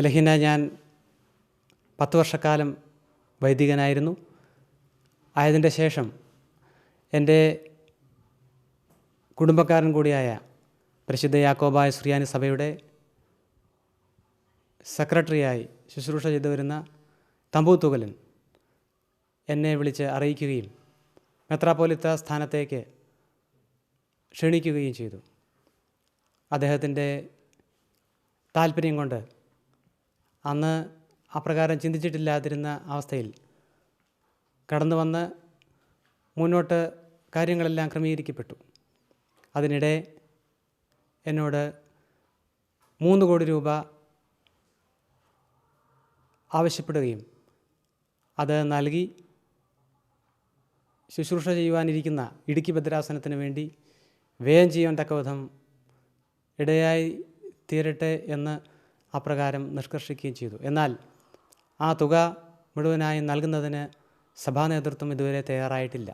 ബലഹീന ഞാൻ പത്ത് വർഷക്കാലം വൈദികനായിരുന്നു. ആയതിന്റെ ശേഷം എന്റെ കുടുംബക്കാരൻ കൂടിയായ പ്രസിദ്ധ യാക്കോബായ ശ്രീയാനി സഭയുടെ സെക്രട്ടറിയായി ശുശ്രൂഷ ചെയ്തു വരുന്ന തമ്പു തുകലൻ എന്നെ വിളിച്ച് അറിയിക്കുകയും മെത്രാപ്പോലിത്ത സ്ഥാനത്തേക്ക് ക്ഷണിക്കുകയും ചെയ്തു. അദ്ദേഹത്തിന്റെ താല്പര്യം കൊണ്ട് അന്ന് അപ്രകാരം ചിന്തിച്ചിട്ടില്ലാതിരുന്ന അവസ്ഥയിൽ കടന്നു വന്ന് മുന്നോട്ട് കാര്യങ്ങളെല്ലാം ക്രമീകരിക്കപ്പെട്ടു. അതിനിടെ എന്നോട് മൂന്ന് കോടി രൂപ ആവശ്യപ്പെടുകയും അത് നൽകി ശുശ്രൂഷ ചെയ്യുവാനിരിക്കുന്ന ഇടുക്കി ഭദ്രാസനത്തിന് വേണ്ടി വ്യയം ചെയ്യാൻ തക്കവിധം ഇടയായി തീരട്ടെ എന്ന് അപ്രകാരം നിഷ്കർഷിക്കുകയും ചെയ്തു. എന്നാൽ ആ തുക മുഴുവനായും നൽകുന്നതിന് സഭാ നേതൃത്വം ഇതുവരെ തയ്യാറായിട്ടില്ല.